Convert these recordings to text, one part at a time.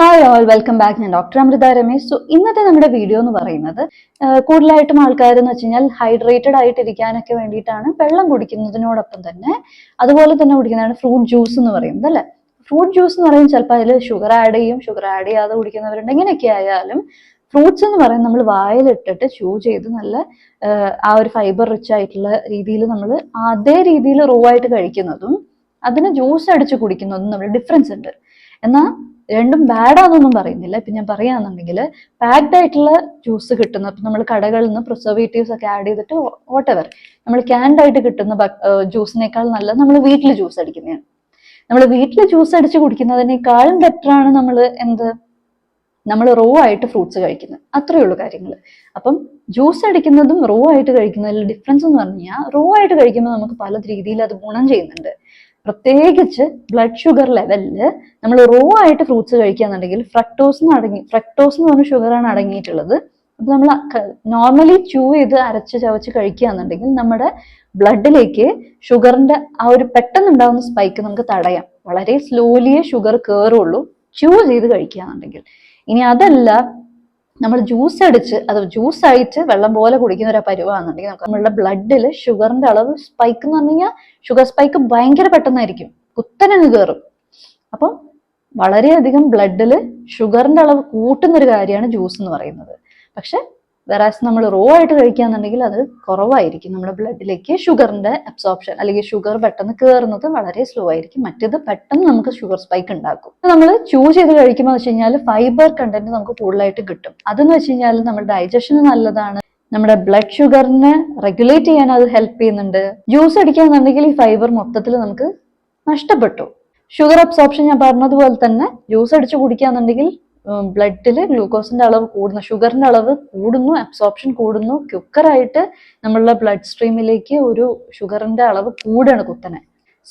Hi all welcome back ഞാൻ doctor Amrita Ramesh. So ഇന്നത്തെ നമ്മുടെ വീഡിയോ എന്ന് പറയുന്നത് കൂടുതലായിട്ടും ആൾക്കാർ എന്ന് വെച്ച് കഴിഞ്ഞാൽ ഹൈഡ്രേറ്റഡ് ആയിട്ടിരിക്കാനൊക്കെ വേണ്ടിയിട്ടാണ് വെള്ളം കുടിക്കുന്നതിനോടൊപ്പം തന്നെ അതുപോലെ തന്നെ കുടിക്കുന്നതാണ് ഫ്രൂട്ട് ജ്യൂസ് എന്ന് പറയുന്നത് അല്ലേ? ഫ്രൂട്ട് ജ്യൂസ് എന്ന് പറയുമ്പോൾ ചിലപ്പോൾ അതിൽ ഷുഗർ ആഡ് ചെയ്യും ഷുഗർ ആഡ് ചെയ്യാതെ കുടിക്കുന്നവരുണ്ട്. ഇങ്ങനെയൊക്കെ ആയാലും ഫ്രൂട്ട്സ് എന്ന് പറയുന്നത് നമ്മൾ വായിലിട്ടിട്ട് ചൂ ചെയ്ത് നല്ല ആ ഒരു ഫൈബർ റിച്ച് ആയിട്ടുള്ള രീതിയിൽ നമ്മൾ അതേ രീതിയിൽ റോ ആയിട്ട് കഴിക്കുന്നതും അതിന് ജ്യൂസ് അടിച്ച് കുടിക്കുന്നതും നമ്മൾ ഡിഫറൻസ് ഉണ്ട്. എന്നാൽ രണ്ടും ബാഡാന്നൊന്നും പറയുന്നില്ല. ഇപ്പം ഞാൻ പറയുകയാണെന്നുണ്ടെങ്കിൽ പാക്ഡ് ആയിട്ടുള്ള ജ്യൂസ് കിട്ടുന്ന ഇപ്പം നമ്മൾ കടകളിൽ നിന്ന് പ്രിസർവേറ്റീവ്സ് ഒക്കെ ആഡ് ചെയ്തിട്ട് വാട്ട് എവർ നമ്മൾ ക്യാൻഡ് ആയിട്ട് കിട്ടുന്ന ജ്യൂസിനേക്കാൾ നല്ലത് നമ്മൾ വീട്ടിൽ ജ്യൂസ് അടിക്കുന്നതാണ്. നമ്മൾ വീട്ടിൽ ജ്യൂസ് അടിച്ച് കുടിക്കുന്നതിനേക്കാളും ബെറ്റർ ആണ് നമ്മൾ എന്ത്? നമ്മൾ റോ ആയിട്ട് ഫ്രൂട്ട്സ് കഴിക്കുന്നത്. അത്രയേ ഉള്ളൂ കാര്യങ്ങൾ അപ്പം ജ്യൂസ് അടിക്കുന്നതും റോ ആയിട്ട് കഴിക്കുന്നതിൽ ഡിഫറൻസ് എന്ന് പറഞ്ഞു കഴിഞ്ഞാൽ റോ ആയിട്ട് കഴിക്കുമ്പോൾ നമുക്ക് പല രീതിയിൽ അത് ഗുണം ചെയ്യുന്നുണ്ട്. പ്രത്യേകിച്ച് ബ്ലഡ് ഷുഗർ ലെവലിൽ നമ്മൾ റോ ആയിട്ട് ഫ്രൂട്ട്സ് കഴിക്കുകയാണെന്നുണ്ടെങ്കിൽ ഫ്രക്ടോസ് അടങ്ങി ഫ്രക്ടോസ് എന്ന് പറഞ്ഞ ഷുഗറാണ് അടങ്ങിയിട്ടുള്ളത്. അപ്പൊ നമ്മൾ നോർമലി ച്യൂ ചെയ്ത് അരച്ച് ചവച്ച് കഴിക്കുകയാണെന്നുണ്ടെങ്കിൽ നമ്മുടെ ബ്ലഡിലേക്ക് ഷുഗറിന്റെ ആ ഒരു പെട്ടെന്ന് ഉണ്ടാകുന്ന സ്പൈക്ക് നമുക്ക് തടയാം. വളരെ സ്ലോലിയേ ഷുഗർ കയറുള്ളൂ ച്യൂ ചെയ്ത് കഴിക്കുകയാണെന്നുണ്ടെങ്കിൽ ഇനി അതല്ല നമ്മൾ ജ്യൂസ് അടിച്ച് അത് ജ്യൂസ് ആയിട്ട് വെള്ളം പോലെ കുടിക്കുന്ന ഒരു പരുവാണെന്നുണ്ടെങ്കിൽ നമുക്ക് നമ്മളുടെ ബ്ലഡിൽ ഷുഗറിന്റെ അളവ് സ്പൈക്ക് എന്ന് പറഞ്ഞു കഴിഞ്ഞാൽ ഷുഗർ സ്പൈക്ക് ഭയങ്കര പെട്ടെന്നായിരിക്കും. കുത്തനങ്ങ് കയറും അപ്പം വളരെയധികം ബ്ലഡിൽ ഷുഗറിന്റെ അളവ് കൂട്ടുന്ന ഒരു കാര്യമാണ് ജ്യൂസ് എന്ന് പറയുന്നത്. പക്ഷെ വെറാസ് നമ്മൾ റോ ആയിട്ട് കഴിക്കുകയാണെന്നുണ്ടെങ്കിൽ അത് കുറവായിരിക്കും. നമ്മുടെ ബ്ലഡിലേക്ക് ഷുഗറിന്റെ അബ്സോർപ്ഷൻ അല്ലെങ്കിൽ ഷുഗർ പെട്ടെന്ന് കയറുന്നത് വളരെ സ്ലോ ആയിരിക്കും. മറ്റേത് പെട്ടെന്ന് നമുക്ക് ഷുഗർ സ്പൈക്ക് ഉണ്ടാക്കും. നമ്മൾ ചൂ ചെയ്ത് കഴിക്കുമ്പോൾ വെച്ച് കഴിഞ്ഞാൽ ഫൈബർ കണ്ടന്റ് നമുക്ക് കൂടുതലായിട്ട് കിട്ടും. അതെന്ന് വെച്ച് കഴിഞ്ഞാൽ നമ്മുടെ ഡൈജഷന് നല്ലതാണ്. നമ്മുടെ ബ്ലഡ് ഷുഗറിനെ റെഗുലേറ്റ് ചെയ്യാൻ അത് ഹെൽപ്പ് ചെയ്യുന്നുണ്ട്. ജ്യൂസ് അടിക്കുകയാണെന്നുണ്ടെങ്കിൽ ഈ ഫൈബർ മൊത്തത്തിൽ നമുക്ക് നഷ്ടപ്പെട്ടു. ഷുഗർ അബ്സോർപ്ഷൻ ഞാൻ പറഞ്ഞതുപോലെ തന്നെ ജ്യൂസ് അടിച്ച് കുടിക്കുകയാണെന്നുണ്ടെങ്കിൽ ബ്ലഡിൽ ഗ്ലൂക്കോസിന്റെ അളവ് കൂടുന്നു ഷുഗറിന്റെ അളവ് കൂടുന്നു അബ്സോർപ്ഷൻ കൂടുന്നു ക്യുക്കറായിട്ട് നമ്മളുടെ ബ്ലഡ് സ്ട്രീമിലേക്ക് ഒരു ഷുഗറിന്റെ അളവ് കൂടുകയാണ് കുത്തനെ.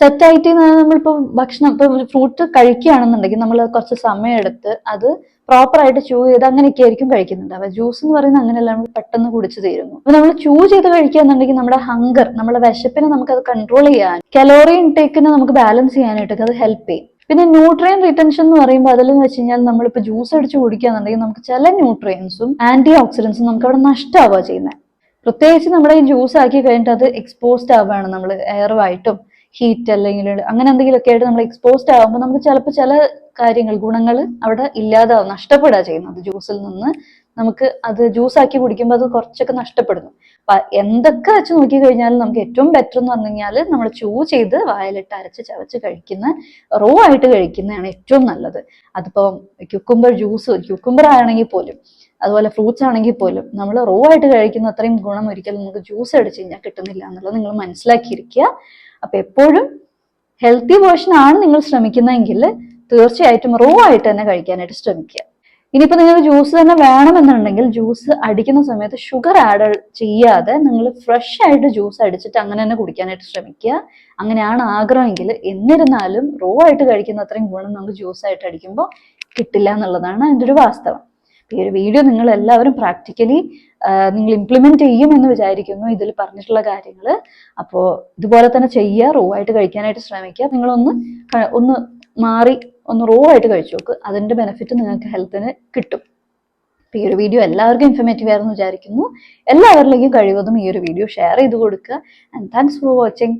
സെറ്റ് ആയിട്ട് നമ്മളിപ്പോൾ ഭക്ഷണം ഇപ്പൊ ഫ്രൂട്ട് കഴിക്കുകയാണെന്നുണ്ടെങ്കിൽ നമ്മൾ കുറച്ച് സമയം എടുത്ത് അത് പ്രോപ്പർ ആയിട്ട് ചൂ ചെയ്ത് അങ്ങനെയൊക്കെ ആയിരിക്കും കഴിക്കുന്നുണ്ടാവുക ജ്യൂസ് എന്ന് പറയുന്നത് അങ്ങനെയല്ല നമ്മൾ പെട്ടെന്ന് കുടിച്ചു തീരുന്നു. അപ്പൊ നമ്മൾ ചൂ ചെയ്ത് കഴിക്കുകയാണെന്നുണ്ടെങ്കിൽ നമ്മുടെ ഹങ്കർ നമ്മുടെ വിശപ്പിനെ നമുക്ക് അത് കൺട്രോൾ ചെയ്യാൻ കലോറി ഇൻടേക്കിനെ നമുക്ക് ബാലൻസ് ചെയ്യാനായിട്ടൊക്കെ അത് ഹെൽപ്പ് ചെയ്യും. പിന്നെ ന്യൂട്രിയൻ റിട്ടൻഷൻ എന്ന് പറയുമ്പോൾ അതിലെന്ന് വെച്ച് കഴിഞ്ഞാൽ നമ്മളിപ്പോൾ ജ്യൂസ് അടിച്ച് കുടിക്കുകയാണെന്നുണ്ടെങ്കിൽ നമുക്ക് ചില ന്യൂട്രിയൻസും ആന്റി ഓക്സിഡൻസും നമുക്ക് അവിടെ നഷ്ടമാവുക ചെയ്യുന്നത്. പ്രത്യേകിച്ച് നമ്മുടെ ഈ ജ്യൂസ് ആക്കി കഴിഞ്ഞിട്ട് അത് എക്സ്പോസ്ഡ് ആവുകയാണ് നമ്മൾ എയറുമായിട്ടും ഹീറ്റ് അല്ലെങ്കിൽ അങ്ങനെ എന്തെങ്കിലുമൊക്കെ ആയിട്ട് നമ്മൾ എക്സ്പോസ്ഡ് ആകുമ്പോൾ നമുക്ക് ചിലപ്പോൾ ചില കാര്യങ്ങൾ ഗുണങ്ങൾ അവിടെ ഇല്ലാതാവും നഷ്ടപ്പെടുക ചെയ്യുന്നത് ജ്യൂസിൽ നിന്ന്. നമുക്ക് അത് ജ്യൂസ് ആക്കി കുടിക്കുമ്പോൾ അത് കുറച്ചൊക്കെ നഷ്ടപ്പെടുന്നു. അപ്പൊ എന്തൊക്കെ വെച്ച് നോക്കി കഴിഞ്ഞാൽ നമുക്ക് ഏറ്റവും ബെറ്റർ എന്ന് പറഞ്ഞു കഴിഞ്ഞാൽ നമ്മൾ ചൂ ചെയ്ത് വായിലിട്ട് അരച്ച് ചവച്ച് കഴിക്കുന്ന റോ ആയിട്ട് കഴിക്കുന്നതാണ് ഏറ്റവും നല്ലത്. അതിപ്പോ ക്യുക്കുംബർ ജ്യൂസ് ക്യുക്കുംബർ ആണെങ്കിൽ പോലും അതുപോലെ ഫ്രൂട്ട്സ് ആണെങ്കിൽ പോലും നമ്മൾ റോ ആയിട്ട് കഴിക്കുന്ന അത്രയും ഗുണം ഒരിക്കലും നമുക്ക് ജ്യൂസ് അടിച്ച് കഴിഞ്ഞാൽ കിട്ടുന്നില്ല എന്നുള്ളത് നിങ്ങൾ മനസ്സിലാക്കിയിരിക്കുക. അപ്പൊ എപ്പോഴും ഹെൽത്തി വേർഷൻ ആണ് നിങ്ങൾ ശ്രമിക്കുന്നതെങ്കിൽ തീർച്ചയായിട്ടും റോ ആയിട്ട് തന്നെ കഴിക്കാനായിട്ട് ശ്രമിക്കുക. ഇനിയിപ്പോ നിങ്ങൾക്ക് ജ്യൂസ് തന്നെ വേണമെന്നുണ്ടെങ്കിൽ ജ്യൂസ് അടിക്കുന്ന സമയത്ത് ഷുഗർ ആഡ് ചെയ്യാതെ നിങ്ങൾ ഫ്രഷ് ആയിട്ട് ജ്യൂസ് അടിച്ചിട്ട് അങ്ങനെ തന്നെ കുടിക്കാനായിട്ട് ശ്രമിക്കുക. അങ്ങനെയാണ് ആഗ്രഹമെങ്കിൽ എന്നിരുന്നാലും റോ ആയിട്ട് കഴിക്കുന്ന അത്രയും ഗുണം നമുക്ക് ജ്യൂസ് ആയിട്ട് അടിക്കുമ്പോൾ കിട്ടില്ല എന്നുള്ളതാണ് അതിന്റെ ഒരു വാസ്തവം. ഈ ഒരു വീഡിയോ നിങ്ങൾ എല്ലാവരും പ്രാക്ടിക്കലി നിങ്ങൾ ഇംപ്ലിമെന്റ് ചെയ്യും എന്ന് വിചാരിക്കുന്നു. ഇതിൽ പറഞ്ഞിട്ടുള്ള കാര്യങ്ങൾ. അപ്പോൾ ഇതുപോലെ തന്നെ ചെയ്യുക റോ ആയിട്ട് കഴിക്കാനായിട്ട് ശ്രമിക്കുക. നിങ്ങളൊന്ന് ഒന്ന് മാറി ഒന്ന് റോ ആയിട്ട് കഴിച്ചു നോക്ക്. അതിന്റെ ബെനിഫിറ്റ് നിങ്ങൾക്ക് ഹെൽത്തിന് കിട്ടും. ഈ ഒരു വീഡിയോ എല്ലാവർക്കും ഇൻഫർമേറ്റീവ് ആയിരുന്നു വിചാരിക്കുന്നു. എല്ലാവരിലേക്കും കഴിവതും ഈ ഒരു വീഡിയോ ഷെയർ ചെയ്ത് കൊടുക്കുക. And thanks for watching